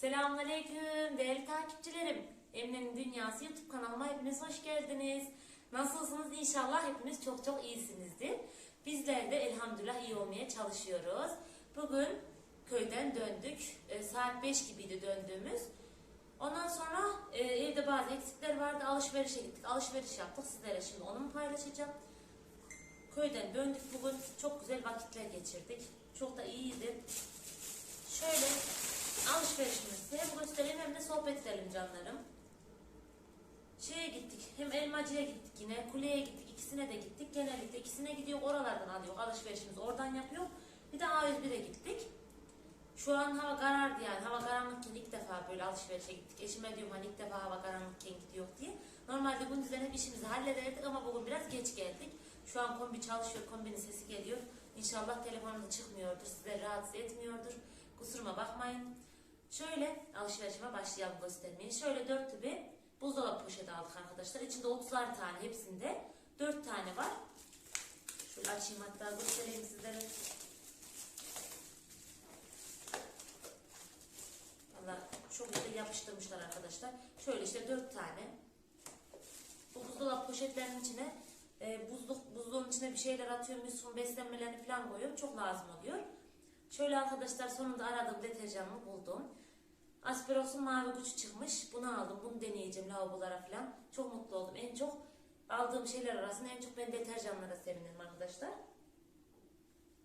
Selamünaleyküm değerli takipçilerim. Emine'nin Dünyası YouTube kanalıma hepiniz hoş geldiniz. Nasılsınız? İnşallah hepiniz çok çok iyisinizdir. Bizler de elhamdülillah iyi olmaya çalışıyoruz. Bugün köyden döndük. E, saat 5 gibiydi döndüğümüz. Ondan sonra e, evde bazı eksikler vardı. Alışverişe gittik. Alışveriş yaptık. Sizlere şimdi onu paylaşacağım? Köyden döndük bugün. Çok güzel vakitler geçirdik. Çok da iyiydi. Şöyle alışverişimizi hem göstereyim hem de sohbet edelim canlarım. Şeye gittik, hem elmacıya gittik yine, kuleye gittik, ikisine de gittik. Genellikle ikisine gidiyor, oralardan alıyor, alışverişimizi oradan yapıyor. Bir de A101'e gittik. Şu an hava karardı yani, hava karanlıkken ilk defa böyle alışverişe gittik. Eşime diyorum hani ilk defa hava karanlıkken gidiyor diye. Normalde gündüzden hep işimizi hallederdik ama bugün biraz geç geldik. Şu an kombi çalışıyor, kombinin sesi geliyor. İnşallah telefonumda çıkmıyordur, size rahatsız etmiyordur. Kusuruma bakmayın. Şöyle alışverişime başlayalım göstermeye. Şöyle dört tübe buzdolabı poşeti aldık arkadaşlar. İçinde 30'lar tane hepsinde. 4 tane var. Şöyle açayım hatta göstereyim sizlere. Valla çok güzel yapıştırmışlar arkadaşlar. Şöyle işte 4 tane. Bu buzdolabı poşetlerinin içine e, buzluk, buzluğun içine bir şeyler atıyorum. Yusuf'un beslenmelerini falan koyuyorum. Çok lazım oluyor. Şöyle arkadaşlar sonunda aradığım deterjanımı buldum. Asperos'un mavi gücü çıkmış. Bunu aldım. Bunu deneyeceğim lavabolara falan. Çok mutlu oldum. En çok aldığım şeyler arasında en çok ben deterjanlara sevinirim arkadaşlar.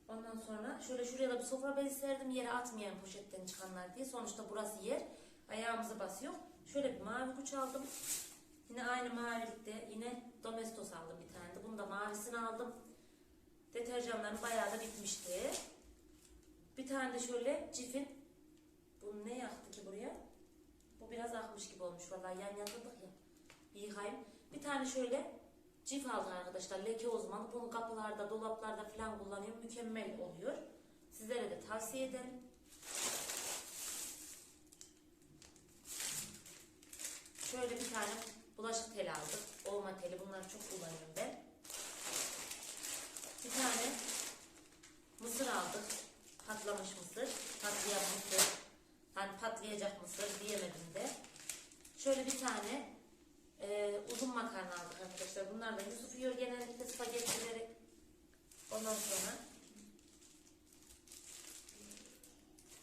Ondan sonra şöyle şuraya da bir sofra bezi serdim. Yere atmayan poşetten çıkanlar diye. Sonuçta burası yer. Ayağımızı basıyor. Şöyle bir mavi güç aldım. Yine aynı mavilikte yine Domestos aldım bir tane de. Bunu da mavisini aldım. Deterjanlarım bayağı da bitmişti. Bir tane de şöyle cifin. Bu ne yaktı ki buraya? Bu biraz akmış gibi olmuş vallahi yan yatırdık ya. Bir yıkayayım. Bir tane şöyle cif aldık arkadaşlar. Leke uzmanı. Bunu kapılarda, dolaplarda falan kullanıyorum. Mükemmel oluyor. Sizlere de tavsiye ederim. Şöyle bir tane bulaşık teli aldık. Olma teli. Bunları çok kullanıyorum ben. Bir tane mısır aldık. Patlamış mısır. Patlayan mısır. Hani patlayacak mısır diyemedim de. Şöyle bir tane e, uzun makarna aldık arkadaşlar. Bunlar da Yusuf yiyor genellikle spagettileri. Ondan sonra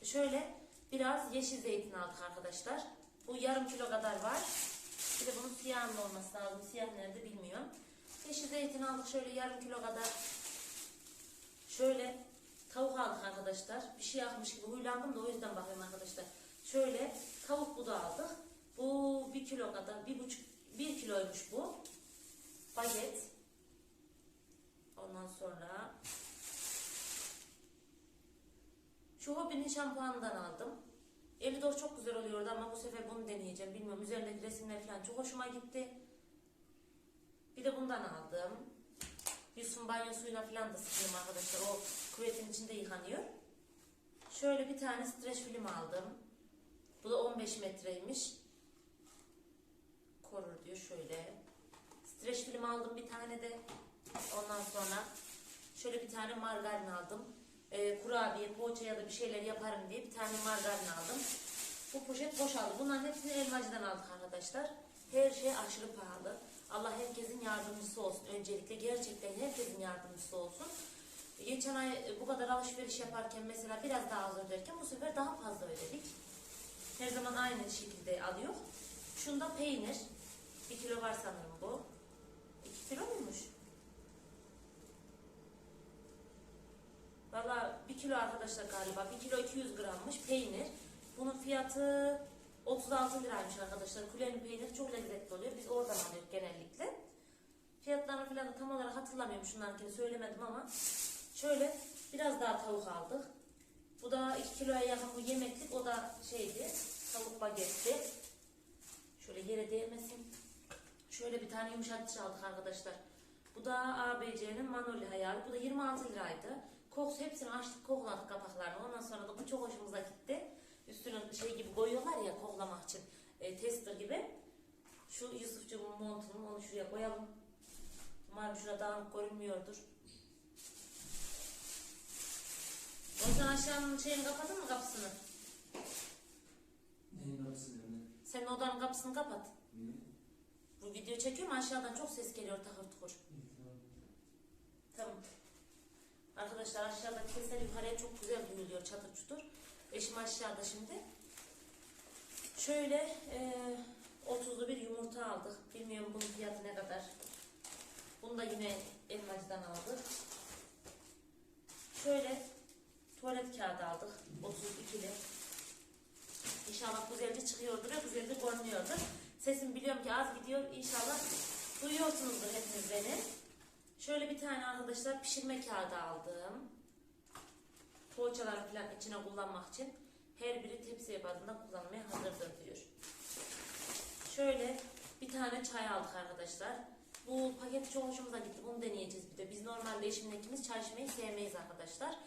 şöyle biraz yeşil zeytin aldık arkadaşlar. Bu yarım kilo kadar var. Bir de bunun siyahının olması lazım. Siyah nerede bilmiyorum. Yeşil zeytin aldık şöyle yarım kilo kadar. Şöyle tavuk aldık arkadaşlar. Bir şey yakmış gibi huylandım da o yüzden bakıyorum arkadaşlar. Şöyle tavuk budu aldık. Bu bir kilo kadar, bir buçuk, bir kiloymuş bu. Baget. Ondan sonra şu hobinin şampuanından aldım. Elidor çok güzel oluyordu ama bu sefer bunu deneyeceğim. Bilmiyorum üzerindeki resimler falan çok hoşuma gitti. Bir de bundan aldım. Yusuf'un banyo suyuna falan da sıkıyorum arkadaşlar. O küvetin içinde yıkanıyor. Şöyle bir tane streç film aldım. Bu da 15 metreymiş. Korur diyor şöyle. Streç film aldım bir tane de. Ondan sonra şöyle bir tane margarin aldım. Ee, kurabiye, poğaça ya da bir şeyler yaparım diye bir tane margarin aldım. Bu poşet boşaldı. Bunların hepsini elmacıdan aldık arkadaşlar. Her şey aşırı pahalı. Allah herkesin yardımcısı olsun. Öncelikle gerçekten herkesin yardımcısı olsun. Geçen ay bu kadar alışveriş yaparken mesela biraz daha az öderken bu sefer daha fazla ödedik. Her zaman aynı şekilde alıyor. Şunda peynir. Bir kilo var sanırım bu. İki kilo muymuş? Valla bir kilo arkadaşlar galiba. Bir kilo 200 grammış peynir. Bunun fiyatı 36 liraymış arkadaşlar. Kulenin peyniri çok lezzetli oluyor. Biz oradan alıyoruz genellikle. Fiyatlarını falan da tam olarak hatırlamıyorum. Şunlarınkini söylemedim ama. Şöyle biraz daha tavuk aldık. Bu da 2 kiloya yakın bu yemeklik. O da şeydi. Tavuk bagetti. Şöyle yere değmesin. Şöyle bir tane yumuşatıcı aldık arkadaşlar. Bu da ABC'nin Manoli hayali. Bu da 26 liraydı. Koks hepsini açtık kokladık kapaklarını. Ondan sonra da bu çok hoşumuza gitti. Üstüne şey gibi koyuyorlar ya koklamak için. E, tester gibi. Şu Yusufcuğumun montunu onu şuraya koyalım. Umarım şurada dağınık görünmüyordur. O yüzden aşağının şeyini kapadın mı kapısını? Camın kapısını kapat. Bu video çekiyorum aşağıdan çok ses geliyor takır tukur. Tamam. Arkadaşlar aşağıdaki sesler yukarıya çok güzel duyuluyor çatır çutur. Eşim aşağıda şimdi. Şöyle e, 30'lu bir yumurta aldık. Bilmiyorum bunun fiyatı ne kadar. Bunu da yine elmacıdan aldık. Şöyle tuvalet kağıdı aldık. 32'li. İnşallah güzelce çıkıyordur ve güzelce görünüyordur. Sesim biliyorum ki az gidiyor. İnşallah duyuyorsunuzdur hepiniz beni. Şöyle bir tane arkadaşlar pişirme kağıdı aldım. Poğaçaları falan içine kullanmak için her biri tepsi ebatında kullanmaya hazırdır diyor. Şöyle bir tane çay aldık arkadaşlar. Bu paket çok hoşumuza gitti. Bunu deneyeceğiz bir de. Biz normalde eşimle ikimiz çay içmeyi sevmeyiz arkadaşlar.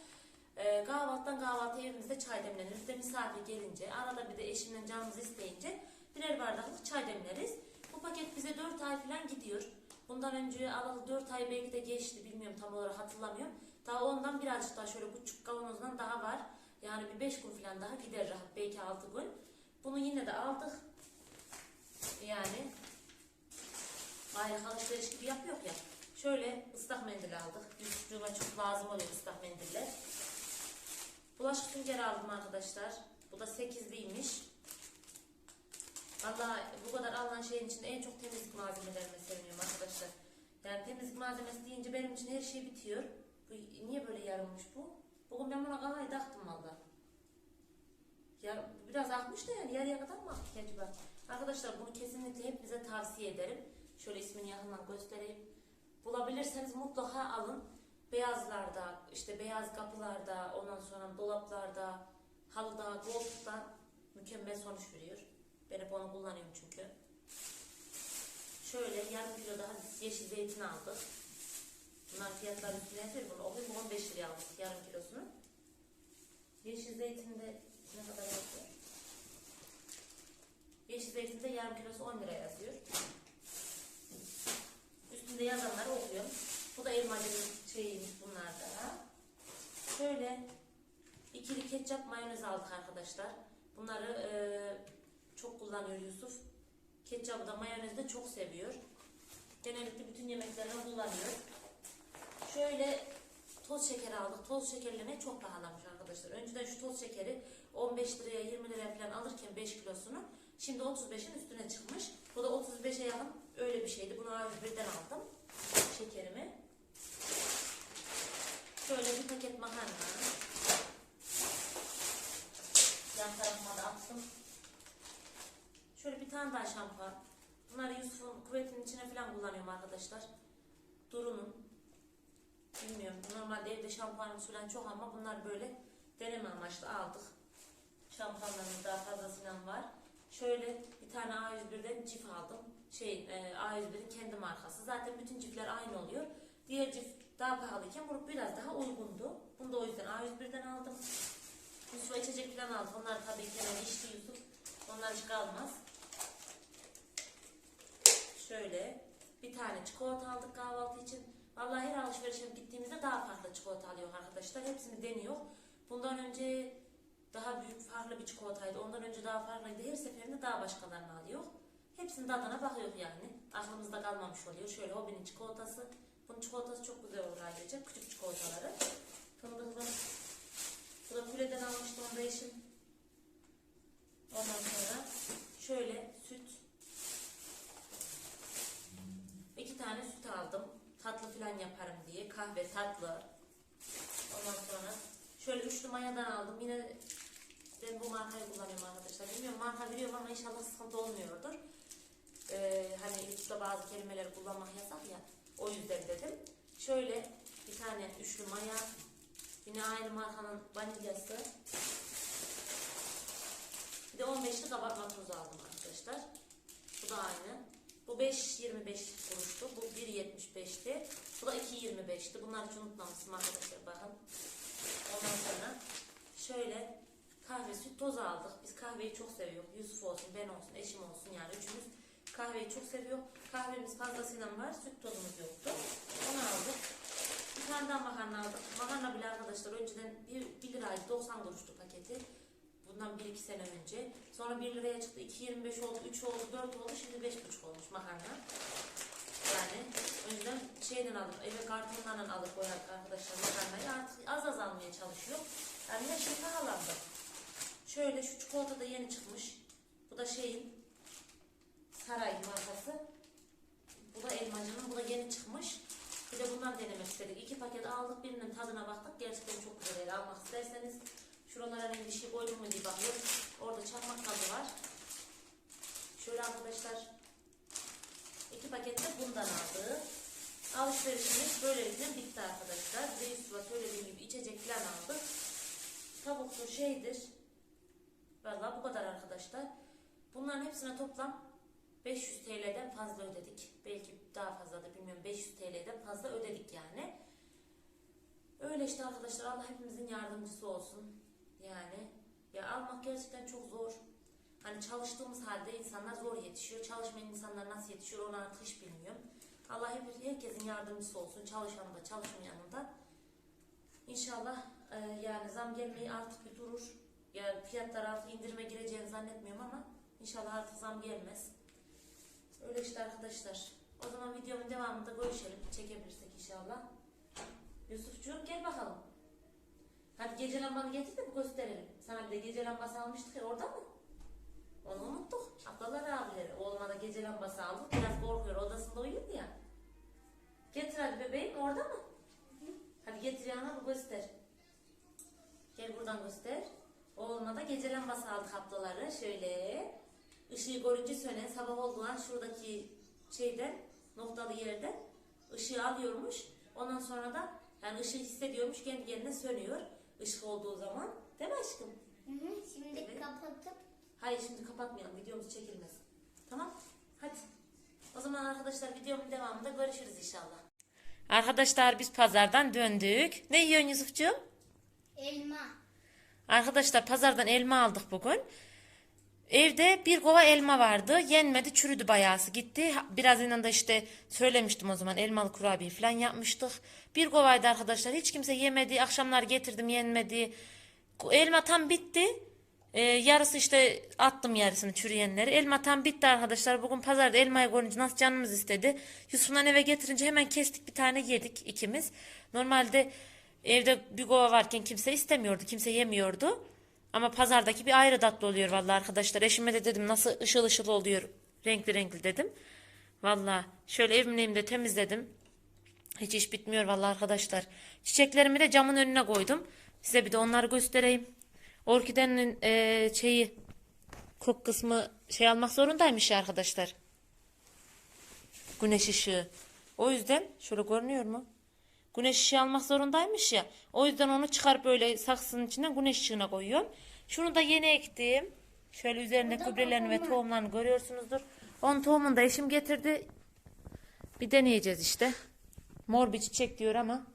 Ee, kahvaltıdan kahvaltı evimizde çay demlenir. Bir de misafir gelince arada bir de eşimle canımız isteyince birer bardaklık çay demleriz. Bu paket bize 4 ay falan gidiyor. Bundan önce alalı 4 ay belki de geçti bilmiyorum tam olarak hatırlamıyorum. Daha ondan birazcık daha şöyle küçük kavanozdan daha var. Yani bir 5 gün falan daha gider rahat belki 6 gün. Bunu yine de aldık. Yani aylık alışveriş gibi yapıyor ya. Şöyle ıslak mendil aldık. Yüzüme çok lazım oluyor ıslak mendiller. Bulaşık süngeri aldım arkadaşlar. Bu da 8'liymiş. Valla bu kadar alınan şeyin içinde en çok temizlik malzemelerini sevmiyorum arkadaşlar. Yani temizlik malzemesi deyince benim için her şey bitiyor. Bu, niye böyle yarılmış bu? Bugün ben buna kafayı taktım valla. Ya biraz akmış da yani yarıya kadar mı aktık acaba? Arkadaşlar bunu kesinlikle hepinize tavsiye ederim. Şöyle ismini yakından göstereyim. Bulabilirseniz mutlaka alın. Beyazlarda, işte beyaz kapılarda, ondan sonra dolaplarda, halıda, koltukta mükemmel sonuç veriyor. Ben hep onu kullanıyorum çünkü. Şöyle yarım kilo daha yeşil zeytin aldık. Bunlar fiyatları üstüne. Bunu okuyayım. Bu 15 liraya aldık yarım kilosunu. Yeşil zeytinde ne kadar yazıyor? Yeşil zeytinde yarım kilosu 10 lira yazıyor. Üstünde yazanları okuyorum. Bu da elmacının şeyiymiş bunlar da. Şöyle ikili ketçap mayonez aldık arkadaşlar. Bunları eee, çok kullanıyor Yusuf. Ketçabı da mayonezi de çok seviyor. Genellikle bütün yemeklerine kullanıyor. Şöyle toz şeker aldık. Toz şekerlerine çok pahalanmış arkadaşlar. Önceden şu toz şekeri 15 liraya 20 liraya falan alırken 5 kilosunu şimdi 35'in üstüne çıkmış. Bu da 35'e yakın öyle bir şeydi. Bunu A101'den aldım şekerimi. Şöyle bir paket makarna. Yan tarafıma da attım. Şöyle bir tane daha şampuan. Bunları Yusuf'un kuvvetinin içine falan kullanıyorum arkadaşlar. Duru'nun. Bilmiyorum. Normalde evde şampuanımız falan çok ama bunlar böyle deneme amaçlı aldık. Şampuanlarımız daha fazlasıyla var. Şöyle bir tane A101'den cif aldım. Şey, e, A101'in kendi markası. Zaten bütün cifler aynı oluyor. Diğer cif daha pahalıyken bu biraz daha uygundu. Bunu da o yüzden A101'den aldım. Yusuf'a içecek falan aldım. Onlar tabii ki hemen içti Yusuf. Onlar hiç. Şöyle bir tane çikolata aldık kahvaltı için. Vallahi her alışverişe gittiğimizde daha farklı çikolata alıyor arkadaşlar. Hepsini deniyor. Bundan önce daha büyük farklı bir çikolataydı. Ondan önce daha farklıydı. Her seferinde daha başkalarını alıyor. Hepsinin tadına bakıyor yani. Aklımızda kalmamış oluyor. Şöyle Hobby'nin çikolatası. Bunun çikolatası çok güzel olur ayrıca. Küçük çikolataları. Fındıklı. Bu da kuleden almıştım onda eşim. Ondan sonra şöyle süt. İki tane süt aldım. Tatlı falan yaparım diye. Kahve tatlı. Ondan sonra mayadan aldım. Yine ben bu markayı kullanıyorum arkadaşlar. Bilmiyorum marka biliyorum ama inşallah sıkıntı olmuyordur. Ee, hani YouTube'da bazı kelimeleri kullanmak yasak ya. O yüzden dedim. Şöyle bir tane üçlü maya. Yine aynı markanın vanilyası. Bir de 15'li kabartma tozu aldım arkadaşlar. Bu da aynı. Bu 5.25 kuruştu. Bu 1.75'ti. Bu da 2.25'ti. Bunları hiç unutmamışsın arkadaşlar bakın. Ondan sonra şöyle kahve süt tozu aldık. Biz kahveyi çok seviyoruz. Yusuf olsun, ben olsun, eşim olsun yani üçümüz kahveyi çok seviyor. Kahvemiz fazlasıyla var. Süt tozumuz yoktu. Onu aldık. Bir tane daha makarna aldık. Makarna bile arkadaşlar önceden 1, 1 liraydı 90 kuruştu paketi. Bu Bundan 1-2 sene önce. Sonra 1 liraya çıktı. 2.25 oldu, 3 oldu, 4 oldu. Şimdi 5.5 olmuş makarna. Yani önceden şeyden aldık, eve kartonlarla alıp koyardık arkadaşlar makarnayı. Artık az az almaya çalışıyor. Yani her şey pahalandı. Şöyle şu çikolata da yeni çıkmış. Bu da şeyin Saray markası. Bu da elmacının. Bu da yeni çıkmış. Bir de bundan denemek istedik. İki paket aldık. Birinin tadına baktık. Gerçekten çok güzel. Almak isterseniz şuralara bir şey koydum mu diye bakıyorum. Orada çakmak tadı var. Şöyle arkadaşlar iki paket de bundan aldık. Alışverişimiz böylelikle bitti arkadaşlar. Reis'la söylediğim gibi içecek falan aldık. Tavuklu şeydir. Vallahi bu kadar arkadaşlar. Bunların hepsine toplam 500 TL'den fazla ödedik. Belki daha fazla da bilmiyorum 500 TL'den fazla ödedik yani. Öyle işte arkadaşlar Allah hepimizin yardımcısı olsun. Yani ya almak gerçekten çok zor. Hani çalıştığımız halde insanlar zor yetişiyor. Çalışmayan insanlar nasıl yetişiyor onu artık hiç bilmiyorum. Allah hep, herkesin yardımcısı olsun. Çalışanı da çalışmayanı da. İnşallah e, yani zam gelmeyi artık bir durur. Yani fiyatlar artık indirime gireceğini zannetmiyorum ama inşallah artık zam gelmez. Öyle işte arkadaşlar. O zaman videomun devamında görüşelim. Çekebilirsek inşallah. Yusufcuğum gel bakalım. Hadi gece lambanı getir de bir gösterelim. Sana bir de gece lambası almıştık ya orada mı? Onu unuttuk. Ablalar abileri. Oğluma da gece lambası aldık. Biraz korkuyor. Odasında uyuyor ya. Getir hadi bebeğim. Orada mı? Hadi getir yanına bir göster. Gel buradan göster. Oğluma da gece lambası aldık ablaları. Şöyle. Işığı görünce sönen sabah olduğu an şuradaki şeyden noktalı yerden ışığı alıyormuş. Ondan sonra da yani ışığı hissediyormuş kendi kendine sönüyor. Işık olduğu zaman. Değil mi aşkım? Hı hı. Şimdi Evet. kapatıp Hayır şimdi kapatmayalım. Videomuz çekilmez. Tamam? Hadi. O zaman arkadaşlar videomun devamında görüşürüz inşallah. Arkadaşlar biz pazardan döndük. Ne yiyorsun Yusufcuğum? elma. Arkadaşlar pazardan elma aldık bugün. Evde bir kova elma vardı. Yenmedi, çürüdü bayağısı gitti. Biraz da işte söylemiştim o zaman elmalı kurabiye falan yapmıştık. Bir kovaydı arkadaşlar. Hiç kimse yemedi. Akşamlar getirdim yenmedi. Elma tam bitti. Ee, yarısı işte attım yarısını çürüyenleri. Elma tam bitti arkadaşlar. Bugün pazarda elmayı görünce nasıl canımız istedi. Yusuf'dan eve getirince hemen kestik bir tane yedik ikimiz. Normalde evde bir kova varken kimse istemiyordu. Kimse yemiyordu. Ama pazardaki bir ayrı tatlı oluyor vallahi arkadaşlar. Eşime de dedim nasıl ışıl ışıl oluyor. Renkli renkli dedim. Vallahi şöyle evimleyim de temizledim. Hiç iş bitmiyor vallahi arkadaşlar. Çiçeklerimi de camın önüne koydum. Size bir de onları göstereyim. Orkidenin eee, şeyi kök kısmı şey almak zorundaymış arkadaşlar. Güneş ışığı. O yüzden şöyle görünüyor mu? Güneş ışığı almak zorundaymış ya. O yüzden onu çıkarıp böyle saksının içinden güneş ışığına koyuyorum. Şunu da yeni ektim. Şöyle üzerinde gübrelerini ve tohumlarını görüyorsunuzdur. Onun tohumunu da eşim getirdi. Bir deneyeceğiz işte. Mor bir çiçek diyor ama.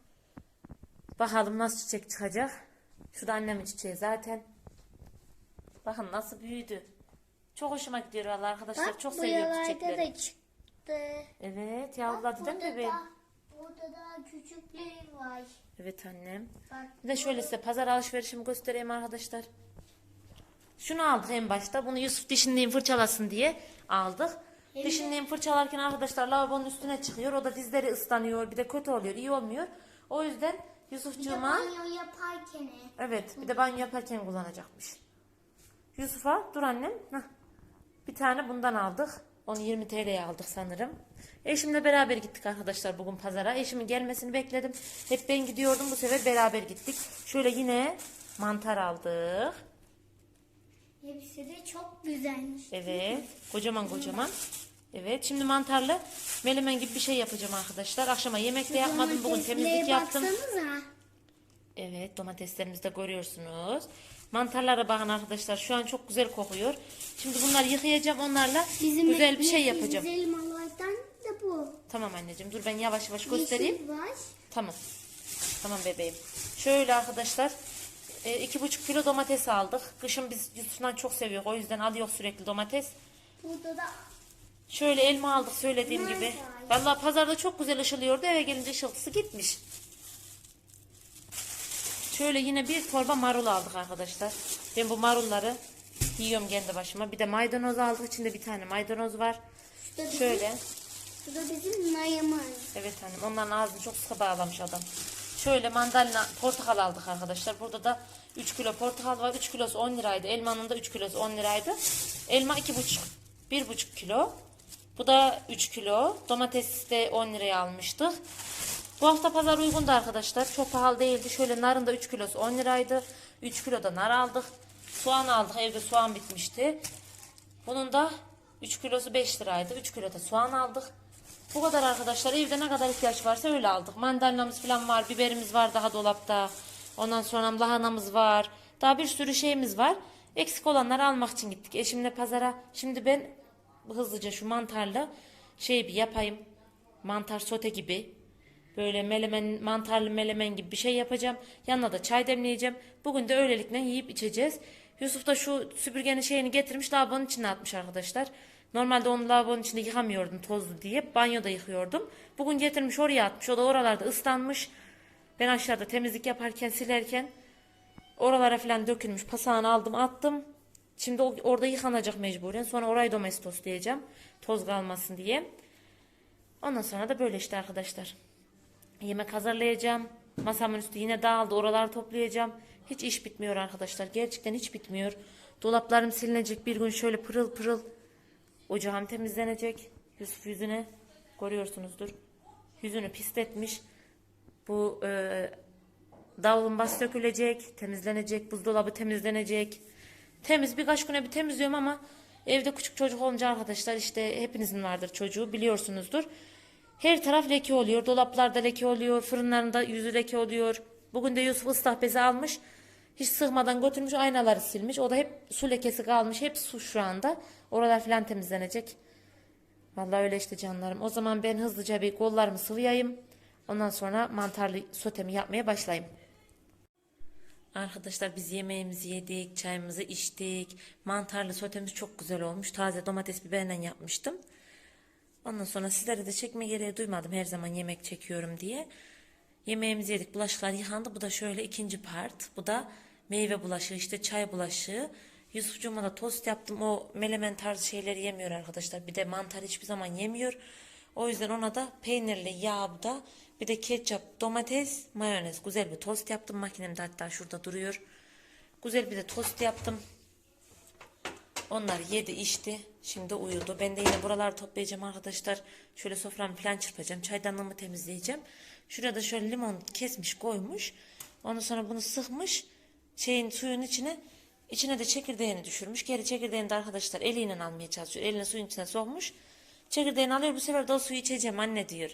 Bakalım nasıl çiçek çıkacak. Şu da annemin çiçeği zaten. Bakın nasıl büyüdü. Çok hoşuma gidiyor vallahi arkadaşlar. Bak Çok seviyorum çiçekleri. da çıktı. Evet yavruladı değil mi bebeğim? da, burada da küçükleri var. Evet annem. Bak. Bir de şöyle size pazar alışverişimi göstereyim arkadaşlar. Şunu aldık en başta. Bunu Yusuf dişinliğin fırçalasın diye aldık. De- Dişinliğin fırçalarken arkadaşlar lavabonun üstüne çıkıyor. O da dizleri ıslanıyor. Bir de kötü oluyor. iyi olmuyor. O yüzden Bir de Yusufcuğuma banyo yaparken. evet bir de banyo yaparken kullanacakmış. Yusuf'a dur annem. Hah. Bir tane bundan aldık. Onu 20 TL'ye aldık sanırım. Eşimle beraber gittik arkadaşlar bugün pazara. Eşimin gelmesini bekledim. Hep ben gidiyordum bu sefer beraber gittik. Şöyle yine mantar aldık. Hepsi de çok güzelmiş. Evet. Kocaman kocaman. Evet. Şimdi mantarlı melemen gibi bir şey yapacağım arkadaşlar. Akşama yemek de yapmadım. Bugün temizlik yaptım. Baksanıza. Evet domateslerimizi de görüyorsunuz. Mantarlara bakın arkadaşlar. Şu an çok güzel kokuyor. Şimdi bunları yıkayacağım. Onlarla güzel bir şey yapacağım. Güzel elmalardan da bu. Tamam anneciğim. Dur ben yavaş yavaş göstereyim. Yeşil var. Tamam. Tamam bebeğim. Şöyle arkadaşlar. e, iki buçuk kilo domates aldık. Kışın biz Yusuf'dan çok seviyoruz. O yüzden alıyor sürekli domates. Burada da Şöyle elma aldık söylediğim gibi. Vallahi pazarda çok güzel ışılıyordu. Eve gelince ışıltısı gitmiş. Şöyle yine bir torba marul aldık arkadaşlar. Ben bu marulları yiyorum kendi başıma. Bir de maydanoz aldık. İçinde bir tane maydanoz var. Şu da bizim, Şöyle. Şu da bizim nayımız. Evet hanım. Onların ağzını çok sıkı bağlamış adam. Şöyle mandalina portakal aldık arkadaşlar. Burada da 3 kilo portakal var. 3 kilosu 10 liraydı. Elmanın da 3 kilosu 10 liraydı. Elma 2,5 1,5 kilo. Bu da 3 kilo. Domates de 10 liraya almıştık. Bu hafta pazar uygundu arkadaşlar. Çok pahalı değildi. Şöyle narın da 3 kilosu 10 liraydı. 3 kilo da nar aldık. Soğan aldık. Evde soğan bitmişti. Bunun da 3 kilosu 5 liraydı. 3 kilo da soğan aldık. Bu kadar arkadaşlar. Evde ne kadar ihtiyaç varsa öyle aldık. Mandalinamız falan var. Biberimiz var daha dolapta. Ondan sonra lahanamız var. Daha bir sürü şeyimiz var. Eksik olanları almak için gittik. Eşimle pazara. Şimdi ben hızlıca şu mantarla şey bir yapayım. Mantar sote gibi. Böyle melemen, mantarlı melemen gibi bir şey yapacağım. Yanına da çay demleyeceğim. Bugün de öylelikle yiyip içeceğiz. Yusuf da şu süpürgenin şeyini getirmiş lavabonun içine atmış arkadaşlar. Normalde onu lavabonun içinde yıkamıyordum tozlu diye. Banyoda yıkıyordum. Bugün getirmiş oraya atmış. O da oralarda ıslanmış. Ben aşağıda temizlik yaparken silerken oralara falan dökülmüş. Pasağını aldım attım. Şimdi orada yıkanacak mecburen. Sonra orayı domestos diyeceğim. Toz kalmasın diye. Ondan sonra da böyle işte arkadaşlar. Yemek hazırlayacağım. Masamın üstü yine dağıldı. Oraları toplayacağım. Hiç iş bitmiyor arkadaşlar. Gerçekten hiç bitmiyor. Dolaplarım silinecek. Bir gün şöyle pırıl pırıl. Ocağım temizlenecek. Yusuf yüzüne görüyorsunuzdur. Yüzünü pisletmiş. Bu e, davulun bas dökülecek. Temizlenecek. Buzdolabı temizlenecek. Temiz birkaç güne bir temizliyorum ama evde küçük çocuk olunca arkadaşlar işte hepinizin vardır çocuğu biliyorsunuzdur. Her taraf leke oluyor. Dolaplarda leke oluyor. Fırınlarında yüzü leke oluyor. Bugün de Yusuf ıslah bezi almış. Hiç sıkmadan götürmüş aynaları silmiş. O da hep su lekesi kalmış. Hep su şu anda. Oralar falan temizlenecek. Vallahi öyle işte canlarım. O zaman ben hızlıca bir kollarımı sıvayayım. Ondan sonra mantarlı sotemi yapmaya başlayayım. Arkadaşlar biz yemeğimizi yedik, çayımızı içtik. Mantarlı sotemiz çok güzel olmuş. Taze domates biberle yapmıştım. Ondan sonra sizlere de çekme gereği duymadım her zaman yemek çekiyorum diye. Yemeğimizi yedik, bulaşıklar yıkandı. Bu da şöyle ikinci part. Bu da meyve bulaşığı, işte çay bulaşığı. Yusufcuğuma da tost yaptım. O melemen tarzı şeyleri yemiyor arkadaşlar. Bir de mantar hiçbir zaman yemiyor. O yüzden ona da peynirli yağ da bir de ketçap, domates, mayonez. Güzel bir tost yaptım. Makinemde hatta şurada duruyor. Güzel bir de tost yaptım. Onlar yedi içti. Şimdi uyudu. Ben de yine buraları toplayacağım arkadaşlar. Şöyle soframı falan çırpacağım. Çaydanlığımı temizleyeceğim. Şurada da şöyle limon kesmiş koymuş. Ondan sonra bunu sıkmış. Şeyin suyun içine içine de çekirdeğini düşürmüş. Geri çekirdeğini de arkadaşlar eliyle almaya çalışıyor. Elini suyun içine sokmuş. Çekirdeğini alıyor. Bu sefer de o suyu içeceğim anne diyor.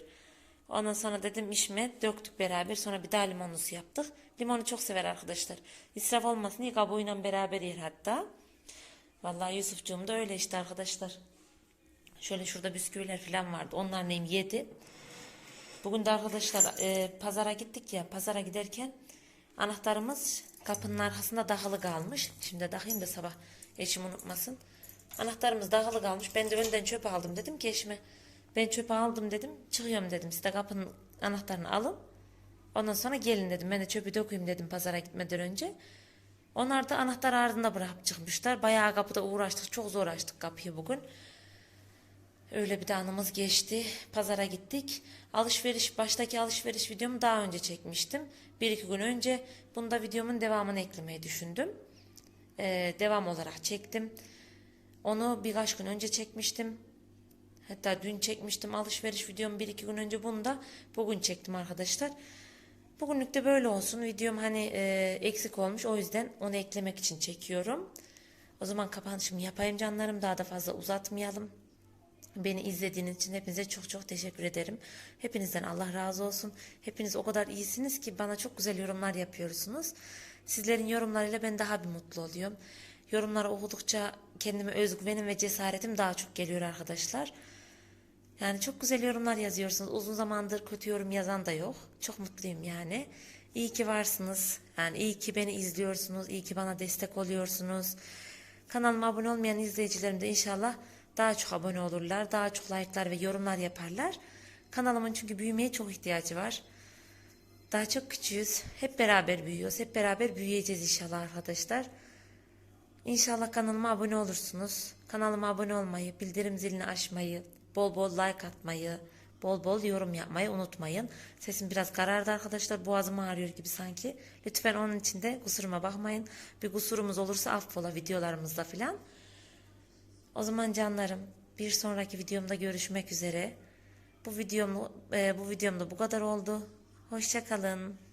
Ondan sonra dedim işime döktük beraber. Sonra bir daha limonlu su yaptık. Limonu çok sever arkadaşlar. İsraf olmasın diye kabuğuyla beraber yer hatta. Vallahi Yusufcuğum da öyle işte arkadaşlar. Şöyle şurada bisküviler falan vardı. Onlar neyim yedi. Bugün de arkadaşlar e, pazara gittik ya. Pazara giderken anahtarımız kapının arkasında dahılı kalmış. Şimdi takayım da sabah eşim unutmasın. Anahtarımız dahılı kalmış. Ben de önden çöp aldım dedim ki eşime. Ben çöpe aldım dedim. Çıkıyorum dedim. Siz de kapının anahtarını alın. Ondan sonra gelin dedim. Ben de çöpü dökeyim dedim pazara gitmeden önce. Onlar da anahtar ardında bırakıp çıkmışlar. Bayağı kapıda uğraştık. Çok zor açtık kapıyı bugün. Öyle bir de anımız geçti. Pazara gittik. Alışveriş, baştaki alışveriş videomu daha önce çekmiştim. Bir iki gün önce bunda videomun devamını eklemeyi düşündüm. Ee, devam olarak çektim. Onu birkaç gün önce çekmiştim. Hatta dün çekmiştim alışveriş videomu bir iki gün önce bunu da bugün çektim arkadaşlar. Bugünlük de böyle olsun. Videom hani e, eksik olmuş o yüzden onu eklemek için çekiyorum. O zaman kapanışımı yapayım canlarım daha da fazla uzatmayalım. Beni izlediğiniz için hepinize çok çok teşekkür ederim. Hepinizden Allah razı olsun. Hepiniz o kadar iyisiniz ki bana çok güzel yorumlar yapıyorsunuz. Sizlerin yorumlarıyla ben daha bir mutlu oluyorum. Yorumları okudukça kendime özgüvenim ve cesaretim daha çok geliyor arkadaşlar. Yani çok güzel yorumlar yazıyorsunuz. Uzun zamandır kötü yorum yazan da yok. Çok mutluyum yani. İyi ki varsınız. Yani iyi ki beni izliyorsunuz. İyi ki bana destek oluyorsunuz. Kanalıma abone olmayan izleyicilerim de inşallah daha çok abone olurlar. Daha çok like'lar ve yorumlar yaparlar. Kanalımın çünkü büyümeye çok ihtiyacı var. Daha çok küçüğüz. Hep beraber büyüyoruz. Hep beraber büyüyeceğiz inşallah arkadaşlar. İnşallah kanalıma abone olursunuz. Kanalıma abone olmayı, bildirim zilini açmayı, bol bol like atmayı, bol bol yorum yapmayı unutmayın. Sesim biraz karardı arkadaşlar. Boğazım ağrıyor gibi sanki. Lütfen onun için de kusuruma bakmayın. Bir kusurumuz olursa affola videolarımızda filan. O zaman canlarım bir sonraki videomda görüşmek üzere. Bu e, bu videomda bu kadar oldu. Hoşça kalın.